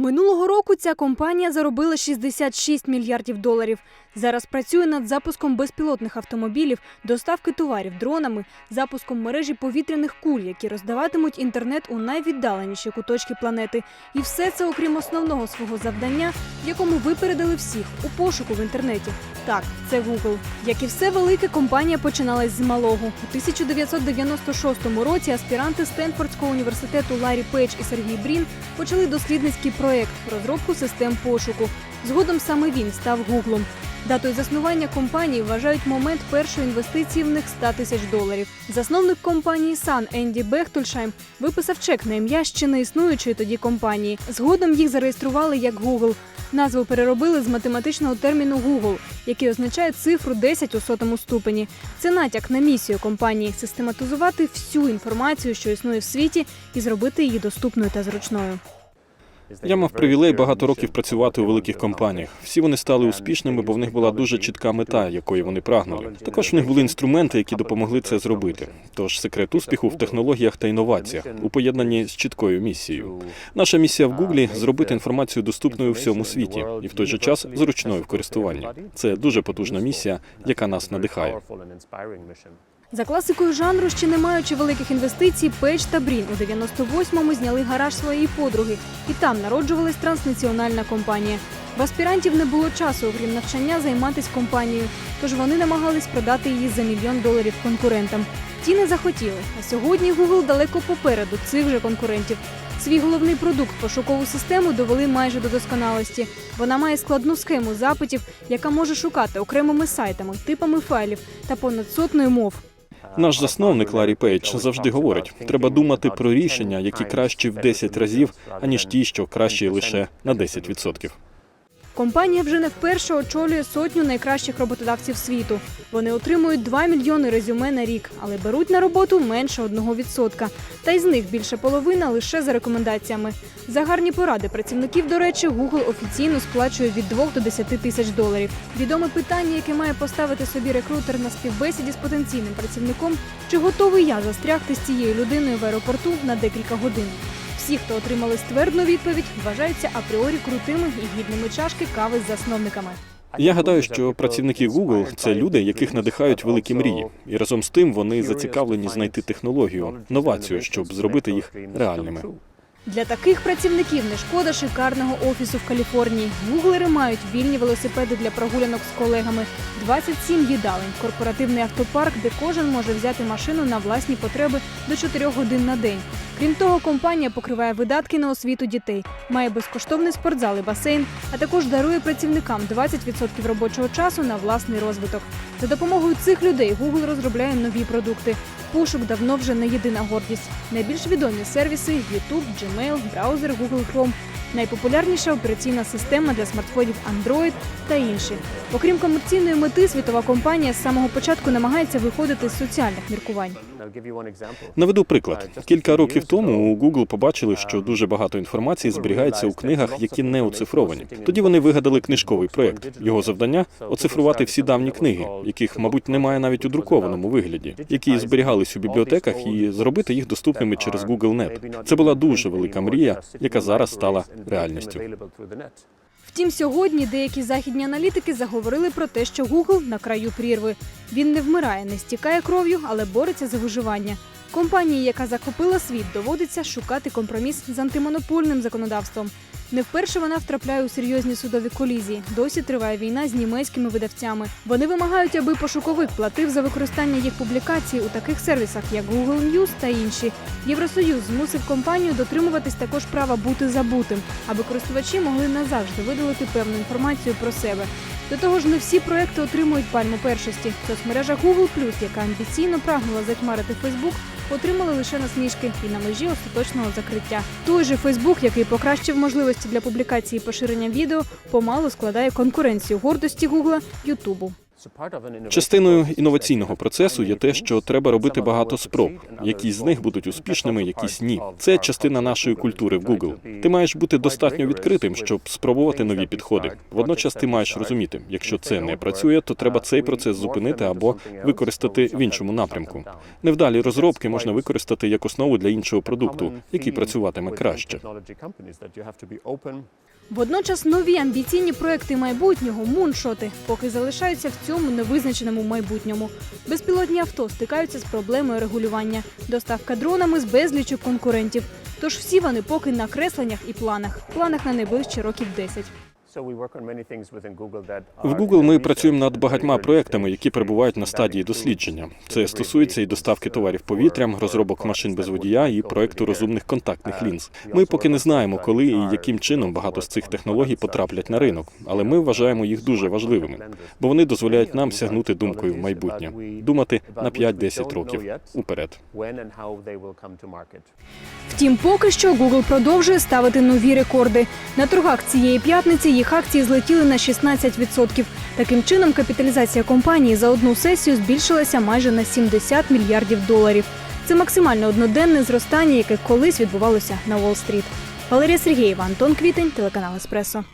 Минулого року ця компанія заробила 66 мільярдів доларів. Зараз працює над запуском безпілотних автомобілів, доставки товарів дронами, запуском мережі повітряних куль, які роздаватимуть інтернет у найвіддаленіші куточки планети. І все це окрім основного свого завдання, якому випередили всіх у пошуку в інтернеті. Так, це Google. Як і все велике, компанія починалась з малого. У 1996 році аспіранти Стенфордського університету Ларі Пейдж і Сергій Брін почали дослідницький проект розробку систем пошуку. Згодом саме він став Гуглом. Датою заснування компанії вважають момент першої інвестиції в них 100 тисяч доларів. Засновник компанії Сан Енді Бехтольшайм виписав чек на ім'я ще не існуючої тоді компанії. Згодом їх зареєстрували як Google. Назву переробили з математичного терміну Google, який означає цифру 10 у сотому ступені. Це натяк на місію компанії систематизувати всю інформацію, що існує в світі, і зробити її доступною та зручною. Я мав привілей багато років працювати у великих компаніях. Всі вони стали успішними, бо в них була дуже чітка мета, якої вони прагнули. Також в них були інструменти, які допомогли це зробити. Тож секрет успіху в технологіях та інноваціях у поєднанні з чіткою місією. Наша місія в Гуглі зробити інформацію доступною у всьому світі і в той же час зручною в користуванні. Це дуже потужна місія, яка нас надихає. За класикою жанру, ще не маючи великих інвестицій, Пейдж та Брін у 98-му зняли гараж своєї подруги, і там народжувалась транснаціональна компанія. В аспірантів не було часу, окрім навчання, займатися компанією, тож вони намагались продати її за мільйон доларів конкурентам. Ті не захотіли. А сьогодні Google далеко попереду цих же конкурентів. Свій головний продукт пошукову систему довели майже до досконалості. Вона має складну схему запитів, яка може шукати окремими сайтами, типами файлів та понад сотнею мов. Наш засновник Ларі Пейдж завжди говорить: треба думати про рішення, які кращі в 10 разів, аніж ті, що кращі лише на 10%. Компанія вже не вперше очолює сотню найкращих роботодавців світу. Вони отримують 2 мільйони резюме на рік, але беруть на роботу менше 1%. Та й з них більше половина лише за рекомендаціями. За гарні поради працівників, до речі, Google офіційно сплачує від 2 до 10 тисяч доларів. Відоме питання, яке має поставити собі рекрутер на співбесіді з потенційним працівником, чи готовий я застрягти з цією людиною в аеропорту на декілька годин. Всі, хто отримали ствердну відповідь, вважаються апріорі крутими і гідними чашки кави з засновниками. Я гадаю, що працівники Google – це люди, яких надихають великі мрії, і разом з тим вони зацікавлені знайти технологію, новацію, щоб зробити їх реальними. Для таких працівників не шкода шикарного офісу в Каліфорнії. Гуглери мають вільні велосипеди для прогулянок з колегами, 27 їдалень, корпоративний автопарк, де кожен може взяти машину на власні потреби до 4 годин на день. Крім того, компанія покриває видатки на освіту дітей, має безкоштовний спортзал і басейн, а також дарує працівникам 20% робочого часу на власний розвиток. За допомогою цих людей Google розробляє нові продукти. Пошук давно вже не єдина гордість. Найбільш відомі сервіси YouTube, Gmail, браузер Google Chrome, найпопулярніша операційна система для смартфонів Android та інші. Окрім комерційної мети, світова компанія з самого початку намагається виходити з соціальних міркувань. Наведу приклад. Кілька років тому у Google побачили, що дуже багато інформації зберігається у книгах, які не оцифровані. Тоді вони вигадали книжковий проект. Його завдання оцифрувати всі давні книги, яких, мабуть, немає навіть у друкованому вигляді, які зберігались у бібліотеках, і зробити їх доступними через GoogleNet. Це була дуже велика мрія, яка зараз стала реальністю. Втім, сьогодні деякі західні аналітики заговорили про те, що Google на краю прірви. Він не вмирає, не стікає кров'ю, але бореться за виживання. Компанії, яка закупила світ, доводиться шукати компроміс з антимонопольним законодавством. Не вперше вона втрапляє у серйозні судові колізії. Досі триває війна з німецькими видавцями. Вони вимагають, аби пошуковик платив за використання їх публікацій у таких сервісах, як Google News та інші. Євросоюз змусив компанію дотримуватись також права бути забутим, аби користувачі могли назавжди видалити певну інформацію про себе. До того ж, не всі проекти отримують пальму першості. Соцмережа Google+, яка амбіційно прагнула затьмарити Facebook, отримала лише насмішки і на межі остаточного закриття. Той же Facebook, який покращив можливості для публікації і поширення відео, помалу складає конкуренцію гордості Google Ютубу. Частиною інноваційного процесу є те, що треба робити багато спроб. Якісь з них будуть успішними, якісь ні. Це частина нашої культури в Google. Ти маєш бути достатньо відкритим, щоб спробувати нові підходи. Водночас ти маєш розуміти, якщо це не працює, то треба цей процес зупинити або використати в іншому напрямку. Невдалі розробки можна використати як основу для іншого продукту, який працюватиме краще. Водночас нові амбіційні проекти майбутнього муншоти поки залишаються в цьому невизначеному майбутньому. Безпілотні авто стикаються з проблемою регулювання, доставка дронами з безлічю конкурентів. Тож всі вони поки на кресленнях і планах, планах на найближчі років 10. В Google ми працюємо над багатьма проектами, які перебувають на стадії дослідження. Це стосується і доставки товарів повітрям, розробок машин без водія і проекту розумних контактних лінз. Ми поки не знаємо, коли і яким чином багато з цих технологій потраплять на ринок, але ми вважаємо їх дуже важливими, бо вони дозволяють нам сягнути думкою в майбутнє, думати на 5-10 років уперед. Втім, поки що Google продовжує ставити нові рекорди. На торгах цієї п'ятниці їх акції злетіли на 16%. Таким чином, капіталізація компанії за одну сесію збільшилася майже на 70 мільярдів доларів. Це максимально одноденне зростання, яке колись відбувалося на Уолл-стріт. Валерія Сергієва, Антон Квітень, телеканал Еспресо.